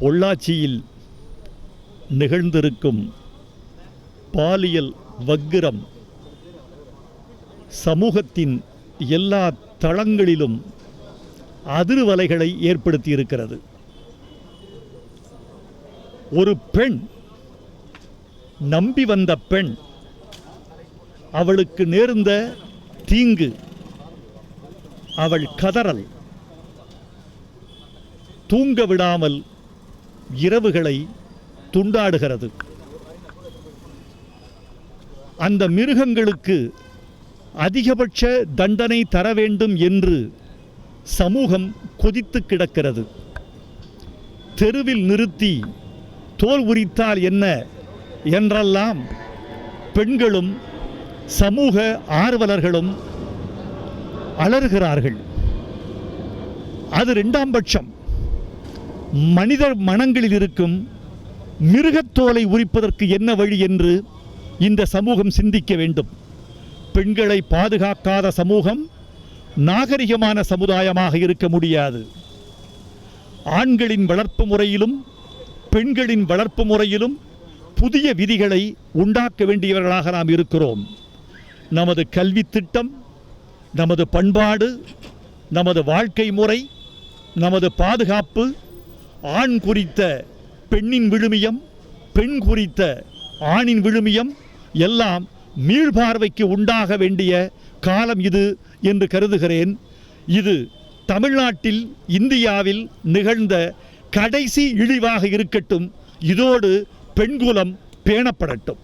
பொள்ளாச்சியில் நிகழ்ந்திருக்கும் பாலியல் வக்கிரம் சமூகத்தின் எல்லா தளங்களிலும் அதிர்வலைகளை ஏற்படுத்தியிருக்கிறது. ஒரு பெண் நம்பி வந்த பெண் அவளுக்கு நேர்ந்த தீங்கு அவள் கதறல் தூங்க விடாமல் இரவுகளை துண்டாடுகிறது. அந்த மிருகங்களுக்கு அதிகபட்ச தண்டனை தர வேண்டும் என்று சமூகம் கொதித்து கிடக்கிறது. தெருவில் நிறுத்தி தோல் உரித்தால் என்ன என்றெல்லாம் பெண்களும் சமூக ஆர்வலர்களும் அலறுகிறார்கள். அது ரெண்டாம் பட்சம். மனித மனங்களில் இருக்கும் மிருகத்தோலை உரிப்பதற்கு என்ன வழி என்று இந்த சமூகம் சிந்திக்க வேண்டும். பெண்களை பாதுகாக்காத சமூகம் நாகரிகமான சமுதாயமாக இருக்க முடியாது. ஆண்களின் வளர்ப்பு முறையிலும் பெண்களின் வளர்ப்பு முறையிலும் புதிய விதிகளை உண்டாக்க வேண்டியவர்களாக நாம் இருக்கிறோம். நமது கல்வி திட்டம் நமது பண்பாடு நமது வாழ்க்கை முறை நமது பாதுகாப்பு ஆண் குறித்த பெண்ணின் விழுமியம் பெண் குறித்த ஆணின் விழுமியம் எல்லாம் மீள்பார்வைக்கு உண்டாக வேண்டிய காலம் இது என்று கருதுகிறேன். இது தமிழ்நாட்டில் இந்தியாவில் நிகழ்ந்த கடைசி இழிவாக இருக்கட்டும் இதோடு பெண்குலம் பேணப்படட்டும்.